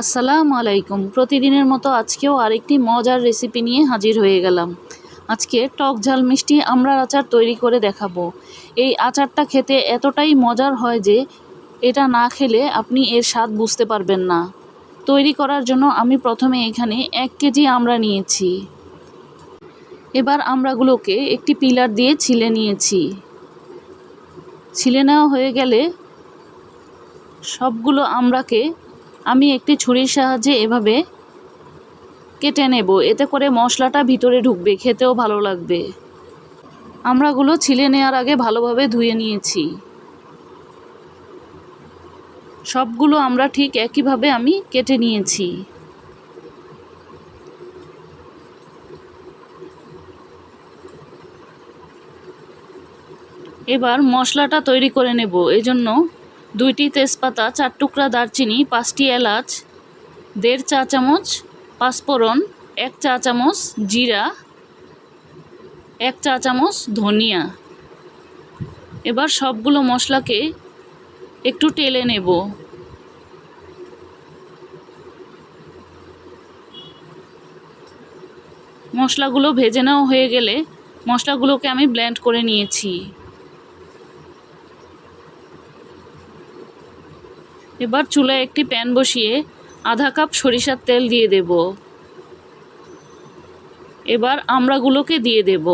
আসসালামু আলাইকুম। প্রতিদিনের মতো আজকেও আরেকটি মজার রেসিপি নিয়ে হাজির হয়ে গেলাম। আজকে টক ঝাল মিষ্টি আমড়ার আচার তৈরি করে দেখাবো। এই আচারটা খেতে এতটাই মজার হয় যে, এটা না খেলে আপনি এর স্বাদ বুঝতে পারবেন না। তৈরি করার জন্য আমি প্রথমে এখানে এক কেজি আমড়া নিয়েছি। এবার আমড়াগুলোকে একটি পিলার দিয়ে ছিলে নিয়েছি। ছিলে নেওয়া হয়ে গেলে সবগুলো আমড়াকে আমি একটি ছুরির সাহায্যে এভাবে কেটে নেব। এতে করে মশলাটা ভিতরে ঢুকবে, খেতেও ভালো লাগবে। আমড়াগুলো ছিলে নেওয়ার আগে ভালোভাবে ধুয়ে নিয়েছি। সবগুলো আমরা ঠিক একইভাবে আমি কেটে নিয়েছি। এবার মশলাটা তৈরি করে নেব। এজন্য দুইটি তেজপাতা, চার টুকরা দারচিনি, পাঁচটি এলাচ, দেড় চা চামচ পাঁচফোড়ন, এক চা চামচ জিরা, এক চা চামচ ধনিয়া। এবার সবগুলো মশলাকে একটু টেলে নেব। মশলাগুলো ভেজে নেওয়া হয়ে গেলে মশলাগুলোকে আমি ব্লেন্ড করে নিয়েছি। এবার চুলায় একটি প্যান বসিয়ে আধা কাপ সরিষার তেল দিয়ে দেব। এবার আমড়াগুলোকে দিয়ে দেব।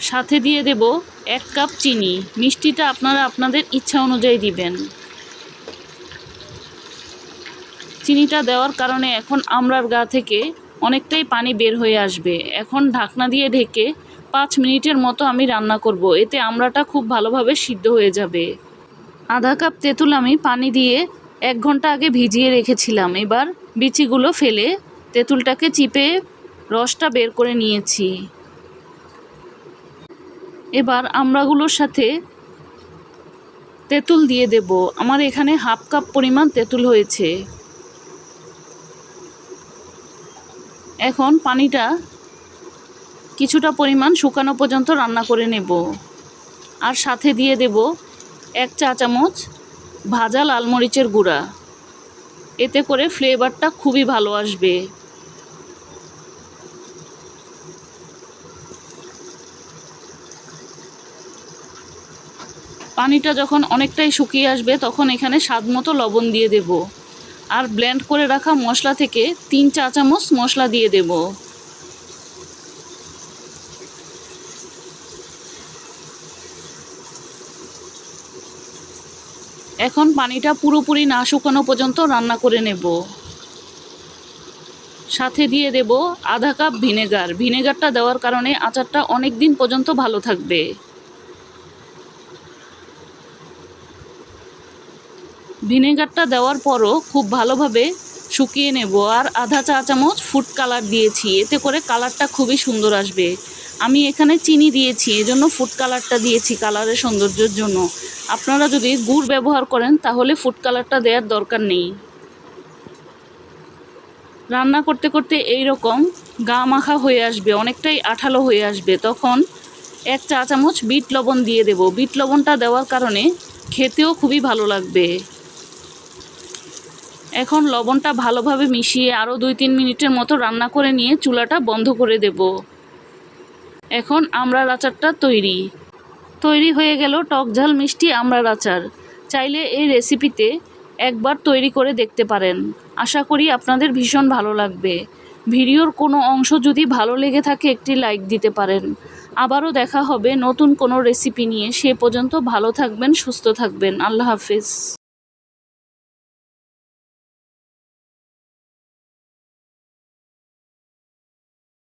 সাথে দিয়ে দেব এক কাপ চিনি। মিষ্টিটা আপনারা আপনাদের ইচ্ছা অনুযায়ী দিবেন। চিনিটা দেওয়ার কারণে এখন আমড়ার গা থেকে অনেকটাই পানি বের হয়ে আসবে। এখন ঢাকনা দিয়ে ঢেকে পাঁচ মিনিটের মতো আমি রান্না করব। এতে আমড়াটা খুব ভালোভাবে সিদ্ধ হয়ে যাবে। আধা কাপ তেঁতুল আমি পানি দিয়ে এক ঘণ্টা আগে ভিজিয়ে রেখেছিলাম। এবার বিচিগুলো ফেলে তেঁতুলটাকে চিপে রসটা বের করে নিয়েছি। এবার আমড়াগুলোর সাথে তেঁতুল দিয়ে দেব। আমার এখানে হাফ কাপ পরিমাণ তেঁতুল হয়েছে। এখন পানিটা কিছুটা পরিমাণ শুকানো পর্যন্ত রান্না করে নেব। আর সাথে দিয়ে দেব এক চা চামচ ভাজা লাল মরিচের গুঁড়া। এতে করে ফ্লেভারটা খুবই ভালো আসবে। পানিটা যখন অনেকটাই শুকিয়ে আসবে, তখন এখানে স্বাদ মতো লবণ দিয়ে দেব। আর ব্লেন্ড করে রাখা মশলা থেকে তিন চা চামচ মশলা দিয়ে দেব। এখন পানিটা পুরোপুরি না শুকানো পর্যন্ত রান্না করে নেব। সাথে দিয়ে দেব আধা কাপ ভিনেগার। ভিনেগারটা দেওয়ার কারণে আচারটা অনেক দিন পর্যন্ত ভালো থাকবে। ভিনেগারটা দেওয়ার পরও খুব ভালোভাবে শুকিয়ে নেব। আর আধা চা চামচ ফুড কালার দিয়েছি। এতে করে কালারটা খুবই সুন্দর আসবে। আমি এখানে চিনি দিয়েছি, এজন্য ফুড কালারটা দিয়েছি, কালারের সৌন্দর্যের জন্য। আপনারা যদি গুড় ব্যবহার করেন, তাহলে ফুড কালারটা দেওয়ার দরকার নেই। রান্না করতে করতে এই রকম গা মাখা হয়ে আসবে, অনেকটাই আঠালো হয়ে আসবে। তখন এক চা চামচ বিট লবণ দিয়ে দেব। বিট লবণটা দেওয়ার কারণে খেতেও খুবই ভালো লাগবে। এখন লবণটা ভালোভাবে মিশিয়ে আরও দুই তিন মিনিটের মতো রান্না করে নিয়ে চুলাটা বন্ধ করে দেব। এখন আমড়ার আচারটা তৈরি। তৈরি হয়ে গেল টক ঝাল মিষ্টি আমড়ার আচার। চাইলে এই রেসিপিতে একবার তৈরি করে দেখতে পারেন। আশা করি আপনাদের ভীষণ ভালো লাগবে। ভিডিওর কোনো অংশ যদি ভালো লেগে থাকে একটি লাইক দিতে পারেন। আবারও দেখা হবে নতুন কোনো রেসিপি নিয়ে। সে পর্যন্ত ভালো থাকবেন, সুস্থ থাকবেন। আল্লাহ হাফিজ।